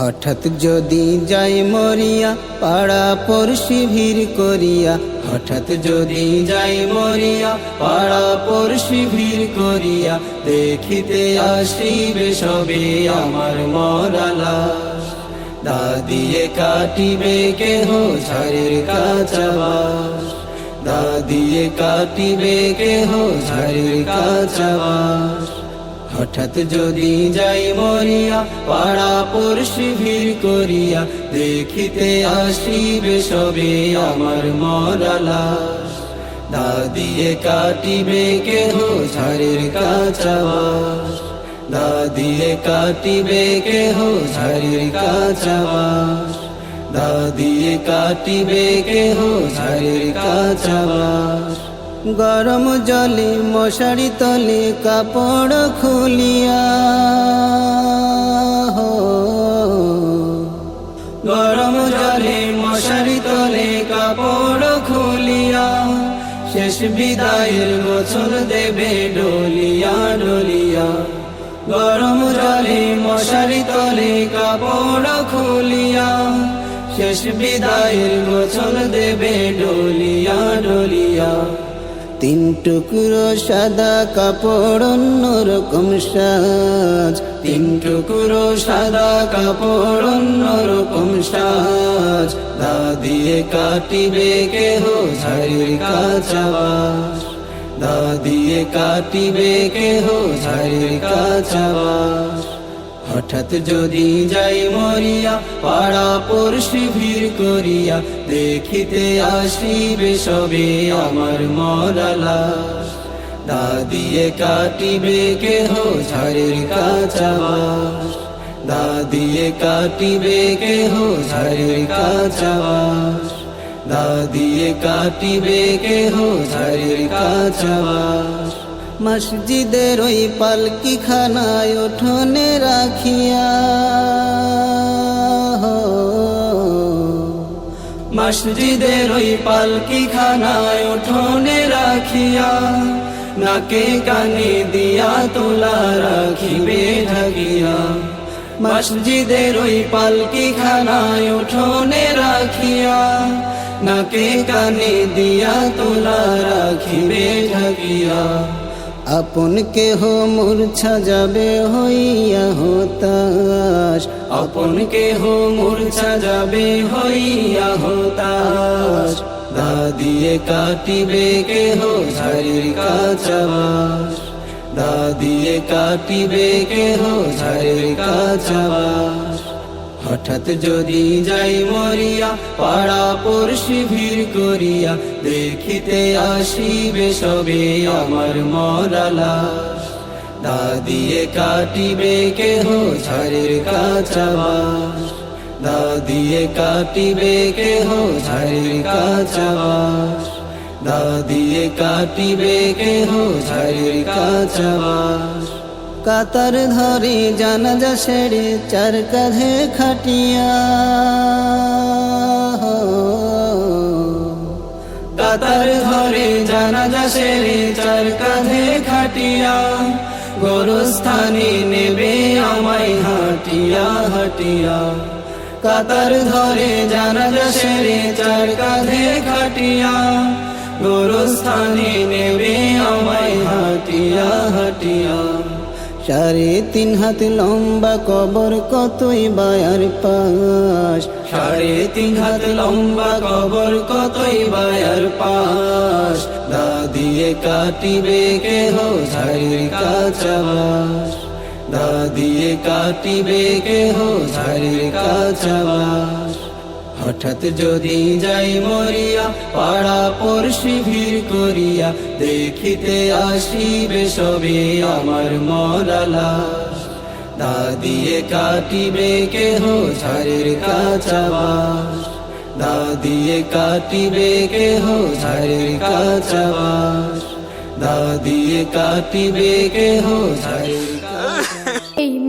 হঠাৎ যদি যাই মরিয়া, পাড়া পড়শি ভিড় করিয়া, হঠাৎ যদি যাই মরিয়া, পাড়া পড়শি ভিড় করিয়া, দেখিতে আসিবে সবে আমার মরালা দাদিয়ে কাটিবে কেহ ঝাড়ের কাঁচাবাস দাদিয়ে কাটিবে কেহ ঝাড়ের কাঁচাবাস হঠাৎ যদি যাই মরিয়া পাড়া পড়শি ভিড় করিয়া, দেখিতে আসিবে সবে আমার মরালাস দাদিয়ে কাটিবে কেহ ঝাড়ের কাঁচাবাস দাদিয়ে কাটিবে কেহ ঝাড়ের কাঁচাবাস দাদিয়ে কাটিবে কেহ ঝাড়ের কাঁচাবাস গরম জলে মশারি তলে কাপড় খুলিয়া। গরম জলে মশারি তলে কাপড় খুলিয়া, শেষ বিদায়ের গোছল দেবে ডলিয়া ডলিয়া গরম জলে মশারি তলে কাপড় খুলিয়া, শেষ বিদায়ের গোছল দেবে ডলিয়া ডলিয়া তিন টুকরো সাদা কাপড় অন্যরকম সাজ। তিন টুকরো সাদা কাপড় অন্যরকম সাজ। দাদিয়ে কাটিবে কেহ ঝাড়ির কাঁচাবাস দাদিয়ে কাটিবে কেহ ঝাড়ির কাঁচাবাস হঠাৎ যদি যাই মরিয়া, পাড়া পড়শি ভিড় করিয়া, দেখিতে আসিবে সবে আমার মরালাস দাদিয়ে কাটিবে কেহ ঝাড়ের কাঁচাবাস দাদিয়ে কাটিবে কেহ ঝাড়ের কাঁচাবাস দাদিয়ে কাটিবে কেহ ঝাড়ের কাঁচাবাস মসজিদের ওই পালকি খানায় উঠোনে রাখিয়া মসজিদের ওই পালকি খানায় উঠোনে রাখিয়া নাকে কানে দিয়া তোলা রাখিবে ঢাকিয়া মসজিদের ওই পালকি খানায় উঠোনে রাখিয়া নাকে কানে দিয়া তোলা রাখিবে ঢাকিয়া আপন কেহ মূর্ছা যাবে হইয়া হতাশ। আপন কেহ মূর্ছা যাবে হইয়া হতাশ। দাদিয়ে কাটিবে কেহ ঝাড়ির কাঁচাবাস। দাদিয়ে কাটিবে কেহ ঝাড়ির কাঁচাবাস। হঠাৎ যদি যাই মরিয়া, পাড়া পড়শি ভিড় করিয়া, দেখিতে আসিবে সবে আমার মরালাস দাদিয়ে কাটিবে কেহ ঝাড়ের কাঁচাবাস দাদিয়ে কাটিবে কেহ ঝাড়ের কাঁচাবাস দাদিয়ে কাটিবে কেহ ঝাড়ের কাঁচাবাস কাতার ধরে জানাজা সেরে চার কাঁধে খাটিয়া। কাতার ধরে জানাজা সেরে চার কাঁধে খাটিয়া। গোরস্থানে নেবে আমায় হাটিয়া হাটিয়া। কাতার ধরে জানাজা সেরে চার কাঁধে খাটিয়া। গোরস্থানে নেবে আমায় হাটিয়া হাটিয়া। সাড়ে তিন হাত লম্বা কবর কতই বায়ার পাশ? সাড়ে তিন হাত লম্বা কবর কতই বায়ার পাশ? দাদিয়ে কাটিবে কেহ ঝাড়ির কাঁচাবাস? দাদিয়ে কাটিবে কেহ ঝাড়ির কাঁচাবাস? হঠাৎ যদি যাই মরিয়া, পাড়া পড়শি ভিড় করিয়া, দেখিতে আসিবে সবে আমার মরালাস দাদিয়ে কাটিবে কেহ ঝাড়ের কাঁচাবাস দা দিয়ে কাটিবে কেহ ঝাড়ের কাঁচাবাস দা দিয়ে কাটিবে কেহ ঝাড়ের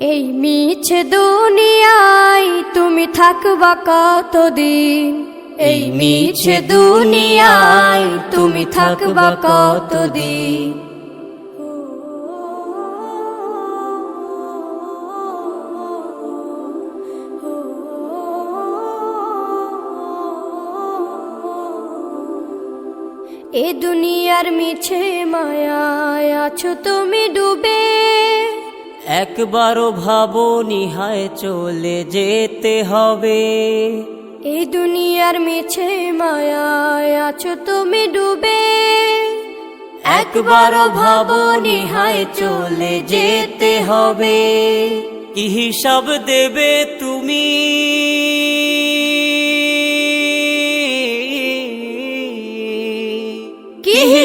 এই মিছে দুনিয়ায় তুমি থাকবা কতদিন? এই মিছে দুনিয়ায় তুমি থাকবা কতদিন? এ দুনিয়ার মিছে মায়ায় আছো তুমি ডুবে একবারও ভাবো নিহায় চলে যেতে হবে। এই দুনিয়ার মিছে মায়ায় আছো তুমি ডুবে। একবারও ভাবো নিহায় চলে যেতে হবে। কি হিসাব দেবে তুমি?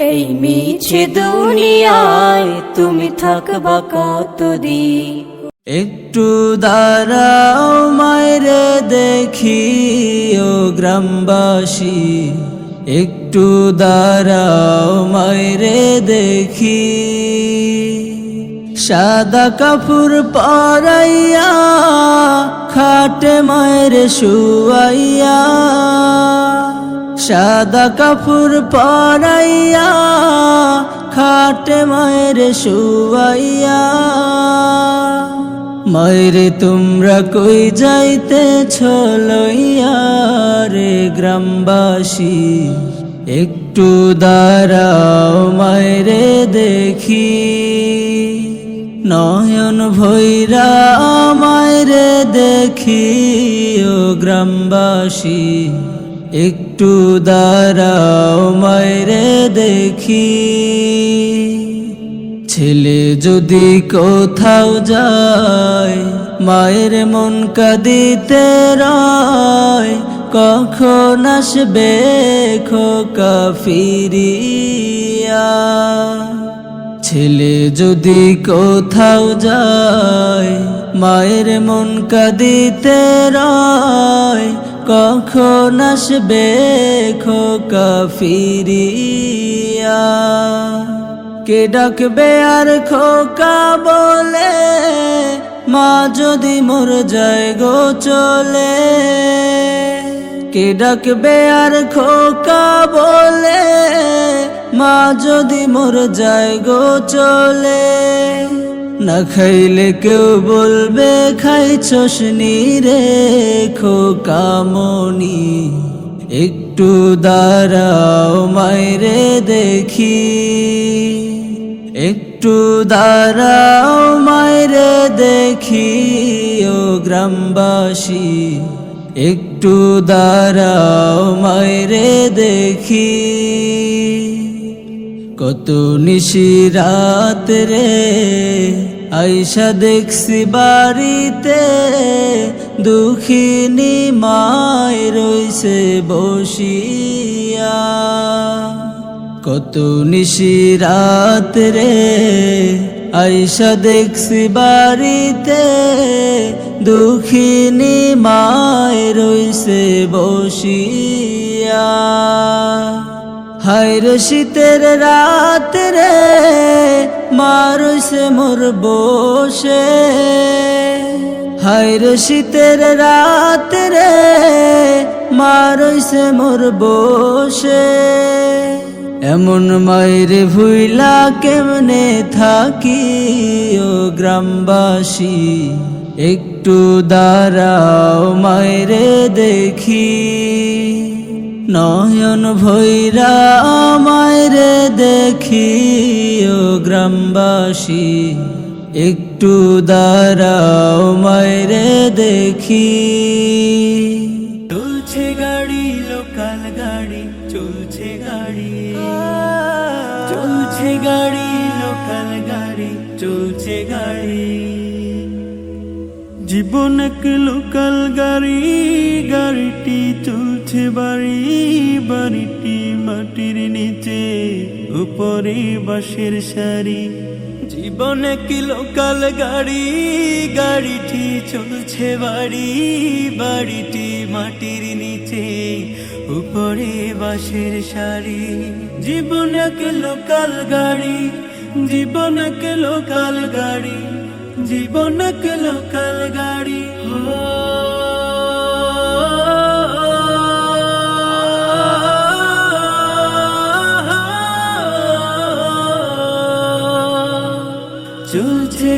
এই মিছে দুনিয়ায় তুমি থাকবা কতদিন? একটু দাঁড়াও মায়েরে দেখি ও গ্রামবাসী। একটু দাঁড়াও মায়েরে দেখি সাদা কাপড় পরাইয়া, খাটে মায়ের শুয়াইয়া। সাদা কাপুর পরাইয়া, খাটে মায়ের শুয়াইয়া। মায়েরে তোমরা কই যাইতে লইয়া রে গ্রামবাসী? একটু দাঁড়াও মায়েরে দেখি। নয়ন ভৈরা মায়েরে দেখি ও গ্রামবাসী। একটু দাঁড়াও মায়েরে দেখি। ছেলে যদি কোথাও যায়, মায়ের মন কাঁদিতে রয়, কখন আসবে খোকা ফিরিয়া? ছেলে যদি কোথাও যায়, মায়ের মন কাঁদিতে রয় কখন আসবে খোকা ফিরিয়া? কে ডাকবে আর খোকা বলে? মা যদি মোর যায় গো চলে। কে ডাকবে আর খোকা বলে? মা যদি মোর যায় গো চলে। না খাইলে কেউ বলবে, খাইছস রে খোকা মনি একটু দাঁড়াও মায়েরে দেখি। একটু দাঁড়াও মায়েরে দেখি, ও গ্রামবাসী। একটু দাঁড়াও মায়েরে দেখি। কত নিশি রাত রে। আইসা দেখছি বাড়িতে দুঃখিনী মায় রইছে বসিয়া। কত নিশি রাত রে। আইসা দেখছি বাড়িতে দুঃখিনী মায় রইছে বসিয়া। হায়র শীতের রাত রে মারইছে মোর বসে। হায়র শীতের রাত রে মারইছে মোর বসে। এমন মায়ের ভুইলা কেমনে থাকি ও গ্রামবাসী? একটু দাঁড়াও মায়েরে দেখি। নয়ন ভৈরা মায়েরে দেখি ও গ্রামবাসী, একটু দাঁড়াও মায়েরে দেখি। চলছে গাড়ি, লোকাল গাড়ি, চলছে গাড়ি। চলছে গাড়ি, লোকাল গাড়ি, চলছে গাড়ি। জীবন এক লোকাল গাড়ি, গাড়িটি চলছে বাড়ি, বাড়িটি মাটির নিচে, উপরে বাঁশের সারি। জীবন এক লোকাল গাড়ি? গাড়িটি চলছে বাড়ি, বাড়িটি মাটির নিচে, উপরে বাঁশের সারি। জীবন এক লোকাল গাড়ি? জীবন এক লোকাল গাড়ি? জীবন এক লোকাল গাড়ি?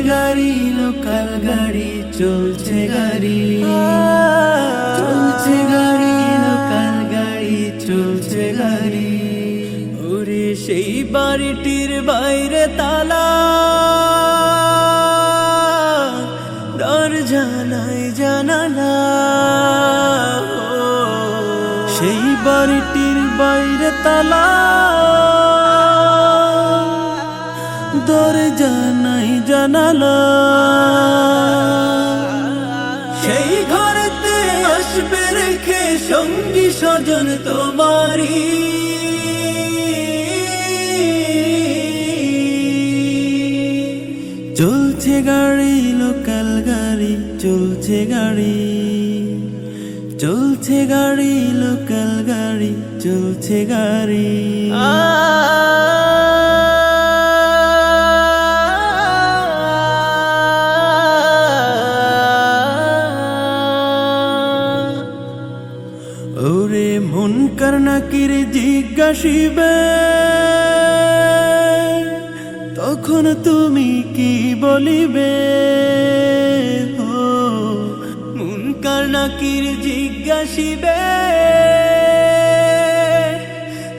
গাড়ি, লোকাল গাড়ি, চলছে গাড়ি। চলছে গাড়ি, লোকাল গাড়ি, চলছে গাড়ি। ওরে সেই বাড়িটির বাইরে তালা। দরজা নাই জানালা। সেই বাড়িটির বাইরে তালা। জানালা। সেই ঘরেতে আসবে রেখে সঙ্গী স্বজন তোমারি চলছে গাড়ি লোকাল গাড়ি, চলছে গাড়ি। চলছে গাড়ি লোকাল গাড়ি, চলছে গাড়ি। ওরে মন কর্ণাকির জিজ্ঞাসিবে? তখন তুমি কি বলিবে? ও, মন কর্ণাকির জিজ্ঞাসিবে?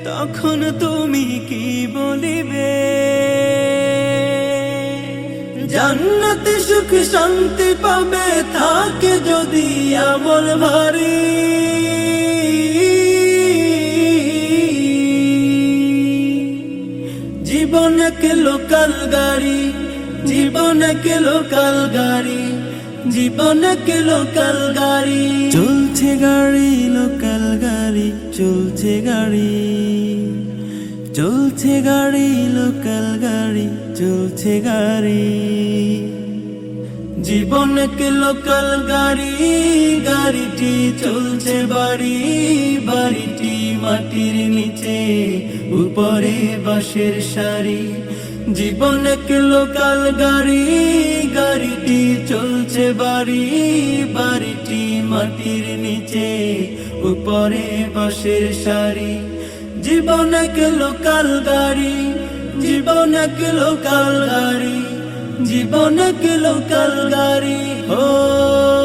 তখন তুমি কি বলিবে? জান্নাতে সুখ শান্তি পাবে, থাকে যদি আমল ভারী। এক লোকাল গাড়ি জীবন এক লোকাল গাড়ি জীবন এক লোকাল গাড়ি। চলছে গাড়ি লোকাল গাড়ি চলছে গাড়ি। চলছে গাড়ি লোকাল গাড়ি চলছে গাড়ি। জীবন কে লোকাল গাড়ি গাড়িটি চলছে বাড়ি বাড়িটি মাটির নিচে উপরে বাঁশের সারি। জীবন লোকাল গাড়ি, গাড়িটি চলছে বাড়ি, বাড়িটি মাটির নিচে, উপরে বাঁশের সারি। জীবন লোকাল গাড়ি জীবন লোকাল গাড়ি জীবন লোকাল গাড়ি ও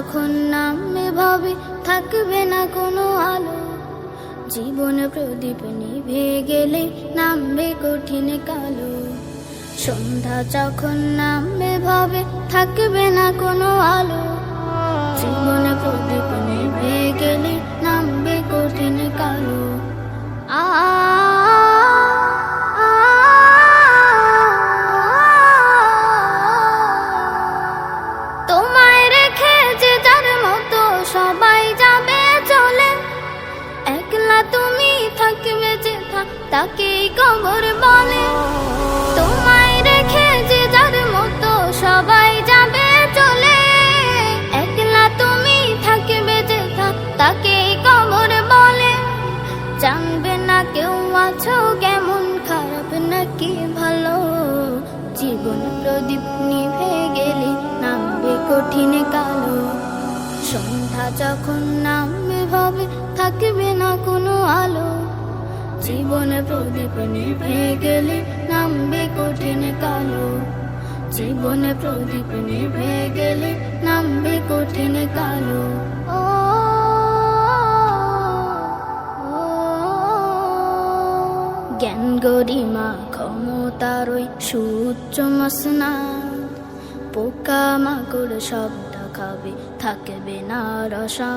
যখন নামে ভাবে থাকবে না কোনো আলো, জীবন প্রদীপ নিভে গেলে নামবে কঠিন কালো। সন্ধ্যা যখন নামে ভাবে থাকবে না কোনো আলো, জীবন প্রদীপ নিভে গেলে জানবে না কেউ আছো কেমন, খারাপ নাকি ভালো? জীবন প্রদীপ নিভে গেলে নামবে কঠিন কালো। সন্ধ্যা যখন নামবে ভাবে, থাকবে না কোনো আলো। জীবনে প্রদীপ নিভে গেলে নামবে কঠিন কালো। জীবনে প্রদীপ নিভে গেলে নামবে কঠিন কালো। জ্ঞান গরিমা ক্ষমতার ওই সুচ্চ মসনা। পোকা মাকড় শব্দ খাবে, থাকবে না রসা।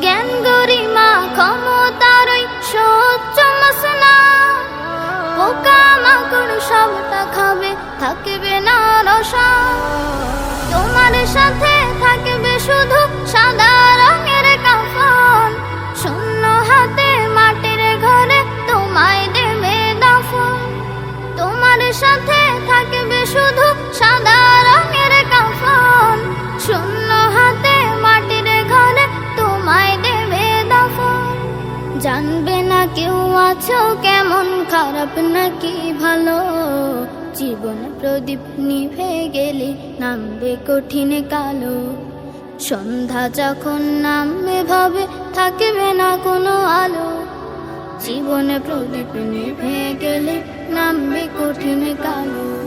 জ্ঞান গরিমা ক্ষমতার ওই সুচ্চ মসনা। পোকা মাকড় সবটা খাবে, থাকবে না রসা। তোমার সাথে থাকবে শুধু সাদা রঙের সাথে থাকবে শুধু সাদা রঙের কাফন। শূন্য হাতে মাটির ঘরে তোমায় দেবে দাফন। জানবে না কেউ আছো কেমন, খারাপ নাকি ভালো। জীবন প্রদীপ নিভে গেলে নামবে কঠিন কালো। সন্ধ্যা যখন নামবে ভাবে থাকবে না কোনো আলো। জীবনে প্রদীপ নিভে গেলে নামবে কঠিন কালো।